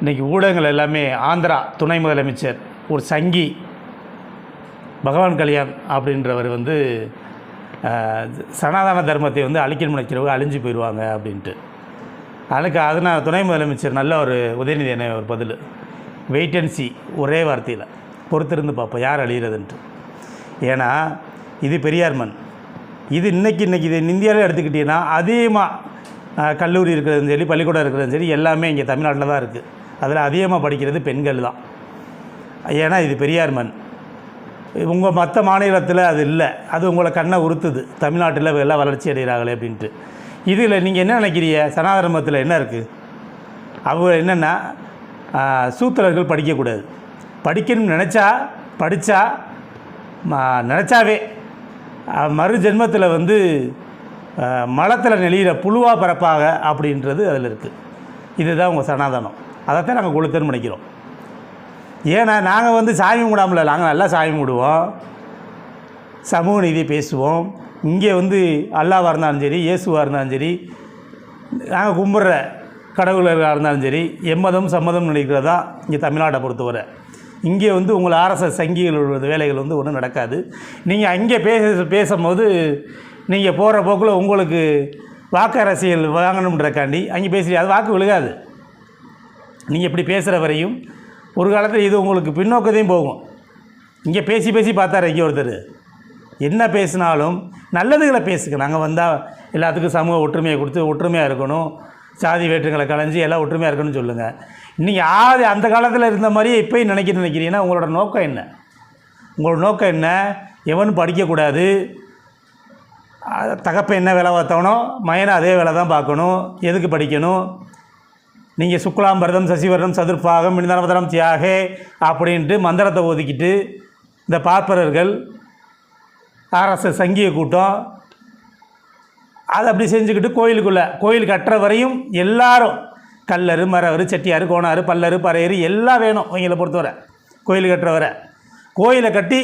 இன்றைக்கி ஊடகங்கள் எல்லாமே ஆந்திரா துணை முதலமைச்சர் ஒரு சங்கி பகவான் கல்யாண் அப்படின்றவர் வந்து சனாதன தர்மத்தை வந்து அழிக்கணும் நினைக்கிறவங்க அழிஞ்சு போயிடுவாங்க அப்படின்ட்டு. அதுக்கு அது நான் துணை முதலமைச்சர் நல்ல ஒரு உதயநிதி என்ன ஒரு பதில். வெயிட்டன்சி ஒரே வார்த்தையில். பொறுத்திருந்து பார்ப்போம் யார் அழிகிறதுன்ட்டு ஏன்னா இது பெரியார் மண். இது இன்றைக்கி இன்னைக்கு இது இந்தியாவில் எடுத்துக்கிட்டிங்கன்னா அதிகமாக கல்லூரி இருக்கிறதும் சரி பள்ளிக்கூடம் இருக்கிறதும் சரி எல்லாமே இங்கே தமிழ்நாட்டில் தான் இருக்குது அதில் அதிகமாக படிக்கிறது பெண்கள் தான். ஏன்னா இது பெரியார் மண். உங்கள் மற்ற மாநிலத்தில் அது இல்லை. அது உங்களை கண்ணை உறுத்துது. தமிழ்நாட்டில் எல்லாம் வளர்ச்சி அடைகிறாங்களே அப்படின்ட்டு. இதில் நீங்கள் என்ன நினைக்கிறீங்க? சனாதனமத்தில் என்ன இருக்குது? அவங்க என்னென்னா சூத்திரர்கள் படிக்கக்கூடாது. படிக்கணும்னு நினச்சா படித்தா நினச்சாவே. மறு ஜென்மத்தில் வந்து மலத்தில் நெளிகிற புழுவா பரப்பாக அப்படின்றது அதில் இருக்குது. இதுதான் உங்கள் சனாதனம். அதைத்தான் நாங்கள் கொளுத்தன்னு நினைக்கிறோம். ஏன்னா நாங்கள் வந்து சாமி கும்பிடாமல நாங்கள் நல்லா சாமி கும்பிடுவோம். சமூக நீதி பேசுவோம். இங்கே வந்து அல்லாவாக இருந்தாலும் சரி இயேசுவாக இருந்தாலும் சரி நாங்கள் கும்பிட்ற கடவுளர்களாக இருந்தாலும் சரி எம்மதம் சம்மதம் நினைக்கிறதா இங்கே தமிழ்நாட்டை பொறுத்தவரை. இங்கே வந்து உங்கள் ஆர்எஸ்எஸ் சங்கிகளோட வேலைகள் வந்து ஒன்றும் நடக்காது. நீங்கள் அங்கே பேச பேசும்போது நீங்கள் போகிற போக்கில் உங்களுக்கு வாக்கு அரசியல் வாங்கணுன்றக்காண்டி அங்கே பேசுறீங்க. அது வாக்கு விழுகாது. நீங்கள் இப்படி பேசுகிற வரையும் ஒரு காலத்தில் இது உங்களுக்கு பின்னோக்கத்தையும் போகும். இங்கே பேசி பேசி பார்த்தாரு இங்கே ஒருத்தர். என்ன பேசினாலும் நல்லதுகளை பேசுங்க. நாங்கள் வந்தால் எல்லாத்துக்கும் சமூக ஒற்றுமையை கொடுத்து ஒற்றுமையாக இருக்கணும். சாதி வேற்றுங்களை களைஞ்சி எல்லாம் ஒற்றுமையாக இருக்கணும்னு சொல்லுங்கள் நீங்கள் ஆதி அந்த காலத்தில் இருந்த மாதிரியே இப்போயும் நினைக்க நினைக்கிறீங்கன்னா உங்களோட நோக்கம் என்ன? உங்களோட நோக்கம் என்ன? எவனும் படிக்கக்கூடாது தகப்பை என்ன வேலை பார்த்தவனோ மயனை அதே வேலை தான் பார்க்கணும். எதுக்கு படிக்கணும்? நீங்கள் சுக்லாம்பரதம் சசிவரதம் சதுர்பாகம் மினிதரமதரம் தியாகே அப்படின்ட்டு மந்திரத்தை ஒதுக்கிட்டு இந்த பார்ப்பரர்கள் ஆர்எஸ்எஸ் சங்கிய கூட்டம் அதை அப்படி செஞ்சுக்கிட்டு கோயிலுக்குள்ளே கோயில் கட்டுற வரையும் எல்லாரும் கல்லறு மரவர் செட்டியார் கோணாறு பல்லரு பறையரு எல்லாம் வேணும் இவங்களை பொறுத்தவரை கோயில் கட்டுற வரை கோயிலை கட்டி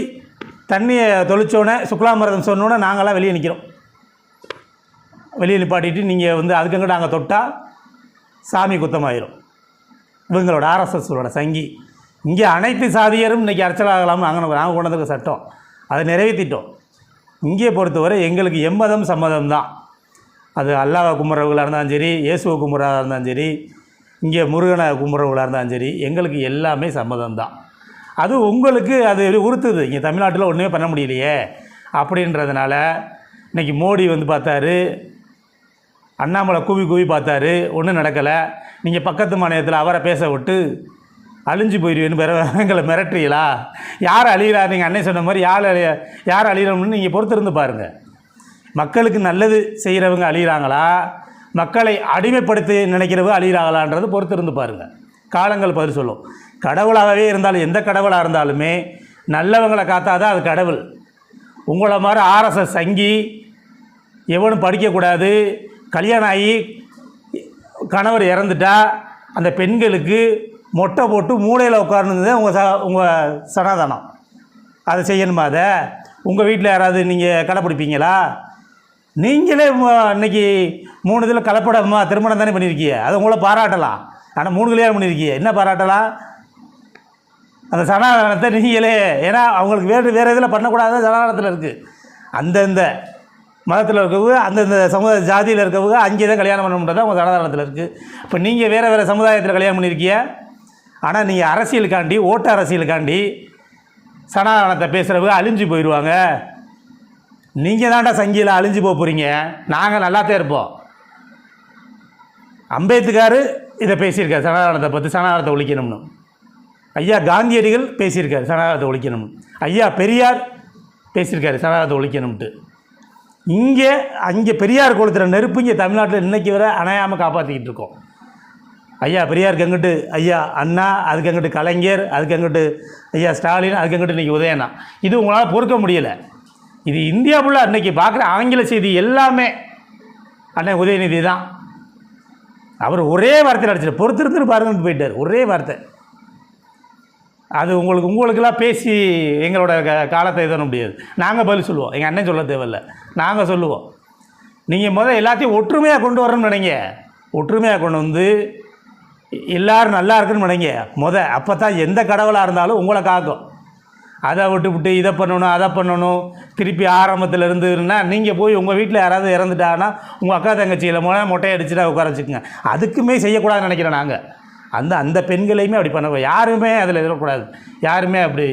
தண்ணியை தொளிச்சோன்னே சுக்லாம்பரதம் சொன்னோன்னே நாங்களாம் வெளியே நிற்கிறோம் வெளியே நிப்பாட்டிட்டு நீங்கள் வந்து அதுக்கங்கிட்ட நாங்கள் தொட்டால் சாமி குத்தமாயிரும். இவங்களோட ஆர்எஸ்எஸ்களோட சங்கி. இங்கே அனைத்து சாதியரும் இன்றைக்கி அரசியலாகலாம் நாங்கள் நாங்கள் கொண்டு வந்திருக்க சட்டம். அதை நிறைவேற்றிட்டோம் இங்கே பொறுத்தவரை எங்களுக்கு எம்மதம் சம்மதம் தான். அது அல்லாவை கும்புறவர்களாக இருந்தாலும் சரி இயேசுவை கும்புறாக இருந்தாலும் சரி இங்கே முருகனை கும்புறவர்களாக இருந்தாலும் சரி எங்களுக்கு எல்லாமே சம்மதம் தான். அது உங்களுக்கு அது உறுத்துது? இங்கே தமிழ்நாட்டில் ஒன்றுமே பண்ண முடியலையே. அப்படின்றதுனால இன்றைக்கி மோடி வந்து பார்த்தாரு அண்ணாமலை கூவி கூவி பார்த்தாரு ஒன்றும் நடக்கலை. நீங்கள் பக்கத்து மாநிலத்தில் அவரை பேச விட்டு அழிஞ்சு போயிடுவேன்னு பிற எங்களை மிரட்டுறீங்களா? யார் அழிகிறா நீங்கள் அன்னை சொன்ன மாதிரி யார் அழி யார் அழிகிறோம்னு நீங்கள் பொறுத்திருந்து பாருங்கள் மக்களுக்கு நல்லது செய்கிறவங்க அழிகிறாங்களா மக்களை அடிமைப்படுத்தி நினைக்கிறவங்க அழிகிறாங்களான்றது பொறுத்திருந்து பாருங்கள் காலங்கள் பதில் சொல்லும். கடவுளாகவே இருந்தாலும் எந்த கடவுளாக இருந்தாலுமே நல்லவங்களை காத்தாதான் அது கடவுள். உங்களை மாதிரி ஆர்எஸ்எஸ் சங்கி எவனும் படிக்கக்கூடாது கல்யாணம் ஆகி கணவர் இறந்துட்டா அந்த பெண்களுக்கு மொட்டை போட்டு மூளையில் உட்காரணுங்கிறது உங்கள் ச உங்கள் சனாதனம். அதை செய்யணுமா அதை? உங்கள் வீட்டில் யாராவது நீங்கள் கடைப்பிடிப்பீங்களா நீங்களே இன்றைக்கி மூணு இதில் கலப்படமா திருமணம் தானே பண்ணியிருக்கீங்க அதை உங்களை பாராட்டலாம். ஆனால் மூணு கல்யாணம் பண்ணியிருக்கீங்க என்ன பாராட்டலாம்? அந்த சனாதனத்தை நீங்களே ஏன்னா அவங்களுக்கு வேறு வேறு இதில் பண்ணக்கூடாது சனாதனத்தில் இருக்குது அந்தந்த மதத்தில் இருக்கவங்க அந்தந்த சமுதாய ஜாதியில் இருக்கவங்க அங்கே தான் கல்யாணம் பண்ண முடியாது உங்கள் தனதாரத்தில் இருக்குது இப்போ நீங்கள் வேறு வேறு சமுதாயத்தில் கல்யாணம் பண்ணியிருக்கிய ஆனால் நீங்கள் அரசியலுக்காண்டி ஓட்டு அரசியலுக்காண்டி சனாதனத்தை பேசுகிறவங்க அழிஞ்சு போயிடுவாங்க நீங்கள் தான்டா சங்கியில் அழிஞ்சு போக போகிறீங்க நாங்கள் நல்லாத்தான் இருப்போம். அம்பேத்கர் இதை பேசியிருக்கார் சனாதனத்தை பற்றி சனாதனத்தை ஒழிக்கணும்னு. ஐயா காந்தியடிகள் பேசியிருக்கார் சனாதனத்தை ஒழிக்கணும் ஐயா பெரியார் பேசியிருக்காரு சனாதனத்தை ஒழிக்கணும்ட்டு இங்கே அங்கே பெரியார் கொளுத்துற நெருப்பு இங்கே தமிழ்நாட்டில் இன்னைக்கு வரை அணையாமல் காப்பாற்றிக்கிட்டு இருக்கோம். ஐயா பெரியார் எங்கிட்டு ஐயா அண்ணா அதுக்கு அங்கிட்டு கலைஞர் அதுக்கு அங்கிட்டு ஐயா ஸ்டாலின் அதுக்கு அங்கிட்டு இன்றைக்கி உதயனா இது உங்களால் பொறுக்க முடியலை. இது இந்தியா ஃபுல்லாக இன்றைக்கி பார்க்குற ஆங்கில செய்தி எல்லாமே அண்ணன் உதயநிதி தான். அவர் ஒரே வார்த்தையில் அடிச்சிட்டு பொறுத்திருந்து பாருங்கன்னு போயிட்டார். ஒரே வார்த்தை. அது உங்களுக்கு உங்களுக்கெல்லாம் பேசி எங்களோட க- காலத்தை இது பண்ண முடியாது. நாங்கள் பதில் சொல்லுவோம். எங்கள் அண்ணன் சொல்ல தேவையில்ல. நாங்கள் சொல்லுவோம். நீங்கள் முதல் எல்லாத்தையும் ஒற்றுமையாக கொண்டு வரணும்னு நினைங்க. ஒற்றுமையாக கொண்டு வந்து எல்லாரும் நல்லா இருக்குன்னு நினைங்க. முத அப்போ தான் எந்த கடவுளாக இருந்தாலும் உங்களை காக்கும். அதை விட்டு விட்டு இதை பண்ணணும் அதை பண்ணணும். திருப்பி ஆரம்பத்தில் இருந்துன்னா நீங்கள் போய் உங்கள் வீட்டில் யாராவது இறந்துட்டாங்கன்னா உங்கள் அக்கா தங்கச்சியில் மூலம் மொட்டை அடிச்சுட்டு உட்கார வச்சுக்கோங்க. அதுக்குமே செய்யக்கூடாதுன்னு நினைக்கிறேன் நாங்கள் அந்த அந்த பெண்களையுமே அப்படி பண்ணக்கூடாது. யாருமே அதில் இருக்கக்கூடாது யாருமே அப்படி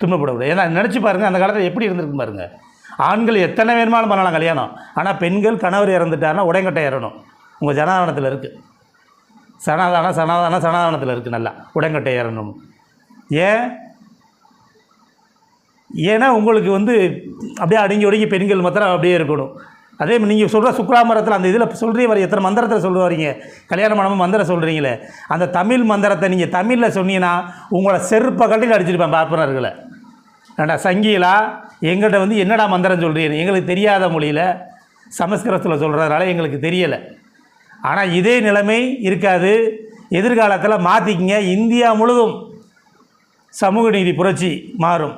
துன்பப்படக்கூடாது. ஏன்னா நினச்சி பாருங்கள் அந்த காலத்தில் எப்படி இருந்திருக்கு பாருங்கள் ஆண்கள் எத்தனை வேணுமாலும் பண்ணலாம் கல்யாணம். ஆனால் பெண்கள் கணவர் இறந்துட்டாருன்னா உடங்கட்டை ஏறணும். உங்கள் ஜனாதானத்தில் இருக்குது சனாதானம் சனாதானம் சனாதானத்தில் இருக்குது நல்லா. உடங்கட்டை ஏறணும். ஏன்? ஏன்னா உங்களுக்கு வந்து அப்படியே அடங்கி ஒடுங்கி பெண்கள் மாத்திரம் அப்படியே இருக்கணும். அதே நீங்கள் சொல்கிற சுக்ராமரத்தில் அந்த இதில் சொல்கிறீ வர எத்தனை மந்திரத்தில் சொல்ல வரீங்க கல்யாணம் மண்டபம் மந்திரம் சொல்கிறீங்களே அந்த தமிழ் மந்திரத்தை நீங்கள் தமிழில் சொன்னீங்கன்னா உங்களை செருப்பை கட்டி அடிச்சிருப்பேன் பார்ப்பனர்களை ஏண்டா சங்கீலா எங்கள்கிட்ட வந்து என்னடா மந்திரம் சொல்கிறீங்க எங்களுக்கு தெரியாத மொழியில் சமஸ்கிருதத்தில் சொல்கிறதுனால எங்களுக்கு தெரியலை. ஆனால் இதே நிலைமை இருக்காது. எதிர்காலத்தில் மாற்றிக்கிங்க இந்தியா முழுதும் சமூக நீதி புரட்சி மாறும்.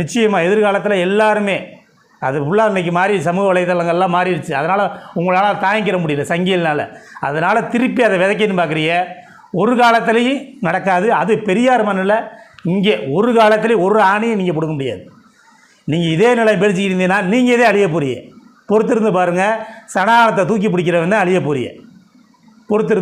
நிச்சயமாக எதிர்காலத்தில் எல்லாருமே அது ஃபுல்லாக இன்றைக்கி மாறி சமூக வலைதளங்கள்லாம் மாறிடுச்சு. அதனால் உங்களால் தாங்கிக்கிற முடியல சங்கியல்னால் அதனால் திருப்பி அதை விதைக்கணும்னு பார்க்குறீங்க ஒரு காலத்துலேயும் நடக்காது. அது பெரியார் மண்ணில் இங்கே ஒரு காலத்துலேயும் ஒரு ஆணையும் நீங்கள் கொடுக்க முடியாது. நீங்கள் இதே நிலை பெருச்சிக்கிட்டீங்கன்னா நீங்கள் இதே அழிய போறிய பொறுத்திருந்து பாருங்கள் சனாதனத்தை தூக்கி பிடிக்கிறவன் தான் அழிய போறிய பொறுத்திருந்து